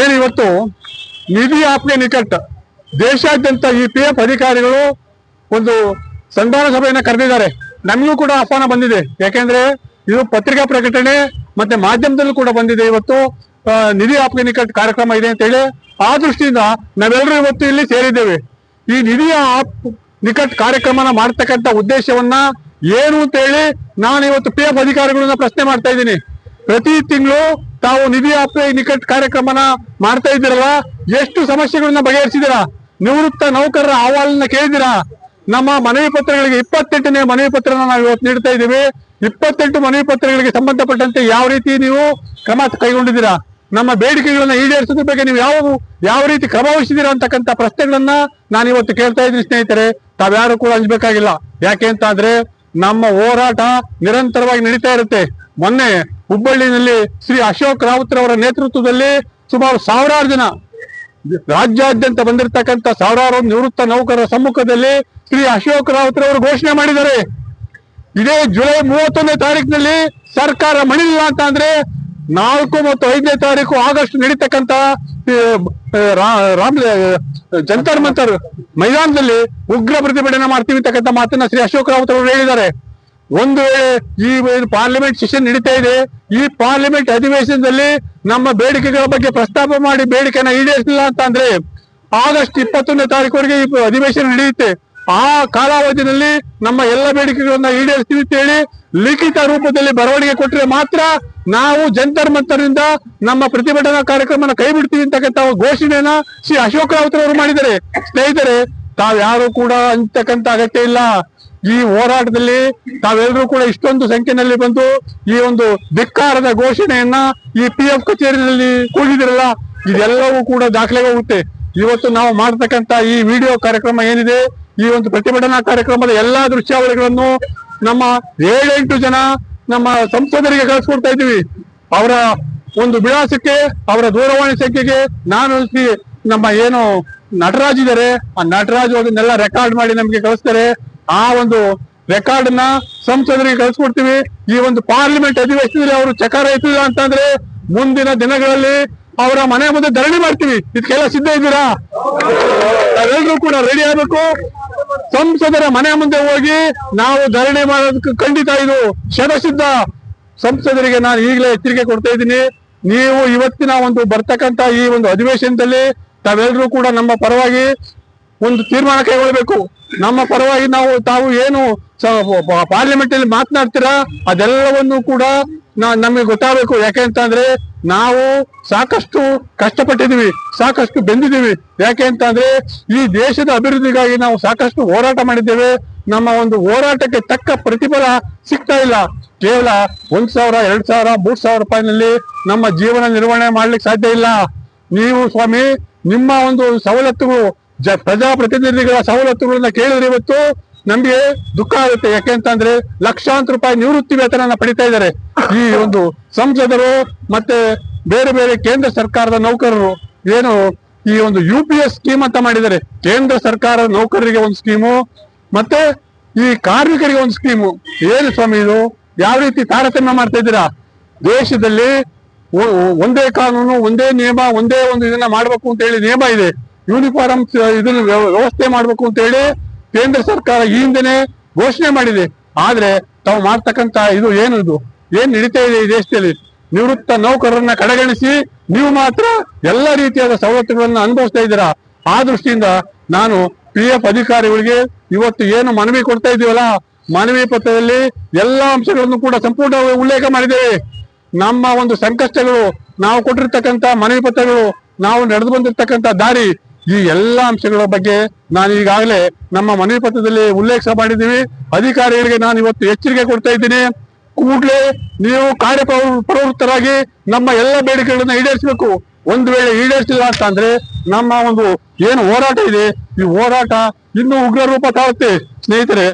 ಏನು ಇವತ್ತು ನಿಧಿ ಆಪ್ಗೆ ನಿಕಟ್. ದೇಶಾದ್ಯಂತ ಈ ಪಿ ಎಫ್ ಅಧಿಕಾರಿಗಳು ಒಂದು ಸಂಧಾನ ಸಭೆಯನ್ನು ಕರೆದಿದ್ದಾರೆ. ನಮಗೂ ಕೂಡ ಆಹ್ವಾನ ಬಂದಿದೆ. ಯಾಕೆಂದ್ರೆ ಇದು ಪತ್ರಿಕಾ ಪ್ರಕಟಣೆ ಮತ್ತೆ ಮಾಧ್ಯಮದಲ್ಲೂ ಕೂಡ ಬಂದಿದೆ ಇವತ್ತು. ನಿಧಿ ಆಪ್ಗೆ ನಿಕಟ್ ಕಾರ್ಯಕ್ರಮ ಇದೆ ಅಂತ ಹೇಳಿ ಆ ದೃಷ್ಟಿಯಿಂದ ನಾವೆಲ್ಲರೂ ಇವತ್ತು ಇಲ್ಲಿ ಸೇರಿದ್ದೇವೆ. ಈ ನಿಧಿಯ ಆಪ್ ನಿಕಟ್ ಕಾರ್ಯಕ್ರಮನ ಮಾಡ್ತಕ್ಕಂಥ ಉದ್ದೇಶವನ್ನ ಏನು ಅಂತ ಹೇಳಿ ನಾನು ಇವತ್ತು ಪಿ ಎಫ್ ಅಧಿಕಾರಿಗಳನ್ನ ಪ್ರಶ್ನೆ ಮಾಡ್ತಾ ಇದ್ದೀನಿ. ಪ್ರತಿ ತಿಂಗಳು ತಾವು ನಿಧಿ ಆಪ್ತೆ ನಿಕಟ್ ಕಾರ್ಯಕ್ರಮನ ಮಾಡ್ತಾ ಇದ್ದೀರಲ್ಲ ಎಷ್ಟು ಸಮಸ್ಯೆಗಳನ್ನ ಬಗೆಹರಿಸಿದಿರಾ ನಿವೃತ್ತ ನೌಕರರ ಅಹವಾಲನ್ನ ಕೇಳಿದಿರಾ ನಮ್ಮ ಮನವಿ ಪತ್ರಗಳಿಗೆ ಇಪ್ಪತ್ತೆಂಟನೇ ಮನವಿ ಪತ್ರನ ನಾವು ಇವತ್ತು ನೀಡ್ತಾ ಇದ್ದೀವಿ. ಇಪ್ಪತ್ತೆಂಟು ಮನವಿ ಪತ್ರಗಳಿಗೆ ಸಂಬಂಧಪಟ್ಟಂತೆ ಯಾವ ರೀತಿ ನೀವು ಕ್ರಮ ಕೈಗೊಂಡಿದ್ದೀರಾ? ನಮ್ಮ ಬೇಡಿಕೆಗಳನ್ನ ಈಡೇರಿಸೋದ್ರ ಬಗ್ಗೆ ನೀವು ಯಾವ ಯಾವ ರೀತಿ ಕ್ರಮ ವಹಿಸಿದ್ದೀರಾ ಅಂತಕ್ಕಂಥ ಪ್ರಶ್ನೆಗಳನ್ನ ನಾನು ಇವತ್ತು ಕೇಳ್ತಾ ಇದ್ದೀನಿ ಸ್ನೇಹಿತರೆ. ತಾವ್ಯಾರು ಕೂಡ ಅಂಜಬೇಕಾಗಿಲ್ಲ ಯಾಕೆ ಅಂತ ಆದ್ರೆ ನಮ್ಮ ಹೋರಾಟ ನಿರಂತರವಾಗಿ ನಡೀತಾ ಇರುತ್ತೆ. ಮೊನ್ನೆ ಹುಬ್ಬಳ್ಳಿನಲ್ಲಿ ಶ್ರೀ ಅಶೋಕ್ ರಾವತ್ ಅವರ ನೇತೃತ್ವದಲ್ಲಿ ಸುಮಾರು ಸಾವಿರಾರು ಜನ ರಾಜ್ಯಾದ್ಯಂತ ಬಂದಿರತಕ್ಕಂತ ಸಾವಿರಾರು ನಿವೃತ್ತ ನೌಕರರ ಸಮ್ಮುಖದಲ್ಲಿ ಶ್ರೀ ಅಶೋಕ್ ರಾವತ್ ಅವರು ಘೋಷಣೆ ಮಾಡಿದ್ದಾರೆ. ಇದೇ ಜುಲೈ ಮೂವತ್ತೊಂದನೇ ತಾರೀಕಿನಲ್ಲಿ ಸರ್ಕಾರ ಮಣಿಲಿಲ್ಲ ಅಂತ ಅಂದ್ರೆ ನಾಲ್ಕು ಮತ್ತು ಐದನೇ ತಾರೀಕು ಆಗಸ್ಟ್ ನಡೀತಕ್ಕಂತ ರಾಮ್ ಜಂತರ್ ಮಂತರ್ ಮೈದಾನದಲ್ಲಿ ಉಗ್ರ ಪ್ರತಿಭಟನೆ ಮಾಡ್ತೀವಿ ಅಂತಕ್ಕಂಥ ಮಾತನ್ನ ಶ್ರೀ ಅಶೋಕ್ ರಾವತ್ ಅವರು ಹೇಳಿದ್ದಾರೆ. ಒಂದು ವೇಳೆ ಈ ಪಾರ್ಲಿಮೆಂಟ್ ಸೆಷನ್ ನಡೀತಾ ಇದೆ, ಈ ಪಾರ್ಲಿಮೆಂಟ್ ಅಧಿವೇಶನದಲ್ಲಿ ನಮ್ಮ ಬೇಡಿಕೆಗಳ ಬಗ್ಗೆ ಪ್ರಸ್ತಾಪ ಮಾಡಿ ಬೇಡಿಕೆನ ಈಡೇರಿಸಿಲ್ಲ ಅಂತ ಅಂದ್ರೆ ಆಗಸ್ಟ್ ಇಪ್ಪತ್ತೊಂದನೇ ತಾರೀಕುವರೆಗೆ ಈ ಅಧಿವೇಶನ ನಡೆಯುತ್ತೆ. ಆ ಕಾಲಾವಧಿಯಲ್ಲಿ ನಮ್ಮ ಎಲ್ಲ ಬೇಡಿಕೆಗಳನ್ನ ಈಡೇರಿಸ್ತೀವಿ ಅಂತ ಹೇಳಿ ಲಿಖಿತ ರೂಪದಲ್ಲಿ ಬರವಣಿಗೆ ಕೊಟ್ಟರೆ ಮಾತ್ರ ನಾವು ಜಂತರ್ ಮಂತರ್ನಿಂದ ನಮ್ಮ ಪ್ರತಿಭಟನಾ ಕಾರ್ಯಕ್ರಮನ ಕೈ ಬಿಡ್ತೀವಿ ಅಂತಕ್ಕಂಥ ಘೋಷಣೆಯನ್ನ ಶ್ರೀ ಅಶೋಕ್ ರಾವತ್ ಅವರು ಮಾಡಿದ್ದಾರೆ. ಸ್ನೇಹಿತರೆ, ತಾವ್ಯಾರು ಕೂಡ ಅಂತಕ್ಕಂಥ ಅಗತ್ಯ ಇಲ್ಲ. ಈ ಹೋರಾಟದಲ್ಲಿ ತಾವೆಲ್ಲರೂ ಕೂಡ ಇಷ್ಟೊಂದು ಸಂಖ್ಯೆನಲ್ಲಿ ಬಂದು ಈ ಒಂದು ಧಿಕ್ಕಾರದ ಘೋಷಣೆಯನ್ನ ಈ ಪಿ ಎಫ್ ಕಚೇರಿಯಲ್ಲಿ ಕೂಡಿದಿರಲ್ಲ ಇದೆಲ್ಲವೂ ಕೂಡ ದಾಖಲೆಗಾಗುತ್ತೆ ಇವತ್ತು ನಾವು ಮಾಡತಕ್ಕಂತ ಈ ವಿಡಿಯೋ ಕಾರ್ಯಕ್ರಮ ಏನಿದೆ, ಈ ಒಂದು ಪ್ರತಿಭಟನಾ ಕಾರ್ಯಕ್ರಮದ ಎಲ್ಲಾ ದೃಶ್ಯಾವಳಿಗಳನ್ನು ನಮ್ಮ ಏಳೆಂಟು ಜನ ನಮ್ಮ ಸಂಸದರಿಗೆ ಕಳಿಸ್ಕೊಡ್ತಾ ಇದ್ದೀವಿ. ಅವರ ಒಂದು ವಿಳಾಸಕ್ಕೆ, ಅವರ ದೂರವಾಣಿ ಸಂಖ್ಯೆಗೆ ನಾನು ನಮ್ಮ ಏನು ನಟರಾಜ್ ಇದ್ದಾರೆ ಆ ನಟರಾಜ್ ಅದನ್ನೆಲ್ಲ ರೆಕಾರ್ಡ್ ಮಾಡಿ ನಮಗೆ ಕಳಿಸ್ತಾರೆ. ಆ ಒಂದು ರೆಕಾರ್ಡ್ನ ಸಂಸದರಿಗೆ ಕಳಿಸ್ಕೊಡ್ತೀವಿ. ಈ ಒಂದು ಪಾರ್ಲಿಮೆಂಟ್ ಅಧಿವೇಶನದಲ್ಲಿ ಅವರು ಚಕಾರ ಎತ್ತಿಲ್ಲ ಅಂತಂದ್ರೆ ಮುಂದಿನ ದಿನಗಳಲ್ಲಿ ಅವರ ಮನೆ ಮುಂದೆ ಧರಣಿ ಮಾಡ್ತೀವಿ. ಇದಕ್ಕೆಲ್ಲ ಸಿದ್ಧ ಇದ್ದೀರಾ? ನಾವೆಲ್ಲರೂ ಕೂಡ ರೆಡಿ ಆಗ್ಬೇಕು. ಸಂಸದರ ಮನೆ ಮುಂದೆ ಹೋಗಿ ನಾವು ಧರಣಿ ಮಾಡೋದಕ್ಕೆ ಖಂಡಿತ ಇದು ಶತಸಿದ್ಧ ಸಂಸದರಿಗೆ ನಾನು ಈಗಲೇ ಎಚ್ಚರಿಕೆ ಕೊಡ್ತಾ ಇದ್ದೀನಿ. ನೀವು ಇವತ್ತಿನ ಒಂದು ಬರ್ತಕ್ಕಂತ ಈ ಒಂದು ಅಧಿವೇಶನದಲ್ಲಿ ತಾವೆಲ್ಲರೂ ಕೂಡ ನಮ್ಮ ಪರವಾಗಿ ಒಂದು ತೀರ್ಮಾನ ಕೈಗೊಳ್ಳಬೇಕು. ನಮ್ಮ ಪರವಾಗಿ ನಾವು ತಾವು ಏನು ಪಾರ್ಲಿಮೆಂಟ್ ಅಲ್ಲಿ ಮಾತನಾಡ್ತೀರಾ? ಅದೆಲ್ಲವನ್ನು ಕೂಡ ನಮಗೆ ಗೊತ್ತಾಗಬೇಕು. ಯಾಕೆ ಅಂತಂದ್ರೆ ನಾವು ಸಾಕಷ್ಟು ಕಷ್ಟಪಟ್ಟಿದೀವಿ ಸಾಕಷ್ಟು ಬೆಂದಿದ್ದೀವಿ. ಯಾಕೆ ಅಂತಂದ್ರೆ ಈ ದೇಶದ ಅಭಿವೃದ್ಧಿಗಾಗಿ ನಾವು ಸಾಕಷ್ಟು ಹೋರಾಟ ಮಾಡಿದ್ದೇವೆ. ನಮ್ಮ ಒಂದು ಹೋರಾಟಕ್ಕೆ ತಕ್ಕ ಪ್ರತಿಫಲ ಸಿಗ್ತಾ ಇಲ್ಲ. ಕೇವಲ ಒಂದ್ ಸಾವಿರ, ಎರಡ್ ಸಾವಿರ, ಮೂರ್ ಸಾವಿರ ರೂಪಾಯಿನಲ್ಲಿ ನಮ್ಮ ಜೀವನ ನಿರ್ವಹಣೆ ಮಾಡ್ಲಿಕ್ಕೆ ಸಾಧ್ಯ ಇಲ್ಲ. ನೀವು ಸ್ವಾಮಿ, ನಿಮ್ಮ ಒಂದು ಸವಲತ್ತುಗಳು ಜ ಪ್ರಜಾಪ್ರತಿನಿಧಿಗಳ ಸವಲತ್ತುಗಳನ್ನ ಕೇಳಿದ್ರೆ ಇವತ್ತು ನಮ್ಗೆ ದುಃಖ ಆಗುತ್ತೆ. ಯಾಕೆಂತಂದ್ರೆ ಲಕ್ಷಾಂತರ ರೂಪಾಯಿ ನಿವೃತ್ತಿ ವೇತನ ಪಡಿತಾ ಇದ್ದಾರೆ. ಈ ಒಂದು ಸಂಸದರು ಮತ್ತೆ ಬೇರೆ ಬೇರೆ ಕೇಂದ್ರ ಸರ್ಕಾರದ ನೌಕರರು ಏನು ಈ ಒಂದು ಯು ಪಿ ಎಸ್ ಸ್ಕೀಮ್ ಅಂತ ಮಾಡಿದ್ದಾರೆ. ಕೇಂದ್ರ ಸರ್ಕಾರದ ನೌಕರರಿಗೆ ಒಂದು ಸ್ಕೀಮು ಮತ್ತೆ ಈ ಕಾರ್ಮಿಕರಿಗೆ ಒಂದು ಸ್ಕೀಮು ಏನು ಸ್ವಾಮಿ ಇದು? ಯಾವ ರೀತಿ ತಾರತಮ್ಯ ಮಾಡ್ತಾ ಇದ್ದೀರಾ? ದೇಶದಲ್ಲಿ ಒಂದೇ ಕಾನೂನು, ಒಂದೇ ನಿಯಮ, ಒಂದೇ ಒಂದು ಇದನ್ನ ಮಾಡ್ಬೇಕು ಅಂತ ಹೇಳಿ ನಿಯಮ ಇದೆ. ಯೂನಿಫಾರ್ಮ್ ಇದನ್ನ ವ್ಯವಸ್ಥೆ ಮಾಡ್ಬೇಕು ಅಂತ ಹೇಳಿ ಕೇಂದ್ರ ಸರ್ಕಾರ ಈ ಹಿಂದೆನೆ ಘೋಷಣೆ ಮಾಡಿದೆ. ಆದ್ರೆ ತಾವು ಮಾಡ್ತಕ್ಕಂತ ಇದು ಏನು ಇದು? ಏನ್ ನಡೀತಾ ಇದೆ ಈ ದೇಶದಲ್ಲಿ? ನಿವೃತ್ತ ನೌಕರರನ್ನ ಕಡೆಗಣಿಸಿ ನೀವು ಮಾತ್ರ ಎಲ್ಲ ರೀತಿಯಾದ ಸವಲತ್ತುಗಳನ್ನ ಅನುಭವಿಸ್ತಾ ಇದ್ದೀರಾ? ಆ ದೃಷ್ಟಿಯಿಂದ ನಾನು ಪಿ ಎಫ್ ಅಧಿಕಾರಿಗಳಿಗೆ ಇವತ್ತು ಏನು ಮನವಿ ಕೊಡ್ತಾ ಇದೀವಲ್ಲ, ಮನವಿ ಪತ್ರದಲ್ಲಿ ಎಲ್ಲಾ ಅಂಶಗಳನ್ನು ಕೂಡ ಸಂಪೂರ್ಣ ಉಲ್ಲೇಖ ಮಾಡಿದ್ದೇವೆ. ನಮ್ಮ ಒಂದು ಸಂಕಷ್ಟಗಳು, ನಾವು ಕೊಟ್ಟಿರ್ತಕ್ಕಂತ ಮನವಿ ಪತ್ರಗಳು, ನಾವು ನಡೆದು ಬಂದಿರ್ತಕ್ಕಂತ ದಾರಿ ಈ ಎಲ್ಲ ಅಂಶಗಳ ಬಗ್ಗೆ ನಾನು ಈಗಾಗಲೇ ನಮ್ಮ ಮನವಿ ಪತ್ರದಲ್ಲಿ ಉಲ್ಲೇಖ ಮಾಡಿದ್ದೀವಿ. ಅಧಿಕಾರಿಗಳಿಗೆ ನಾನು ಇವತ್ತು ಎಚ್ಚರಿಕೆ ಕೊಡ್ತಾ ಇದ್ದೀನಿ. ಕೂಡಲೇ ನೀವು ಕಾರ್ಯ ಪ್ರವೃತ್ತರಾಗಿ ನಮ್ಮ ಎಲ್ಲ ಬೇಡಿಕೆಗಳನ್ನ ಈಡೇರಿಸಬೇಕು. ಒಂದು ವೇಳೆ ಈಡೇರಿಸಿಲ್ಲ ಅಂತ ಅಂದ್ರೆ ನಮ್ಮ ಒಂದು ಏನು ಹೋರಾಟ ಇದೆ. ಈ ಹೋರಾಟ ಇನ್ನೂ ಉಗ್ರ ರೂಪ ತಾಳುತ್ತೆ. ಸ್ನೇಹಿತರೆ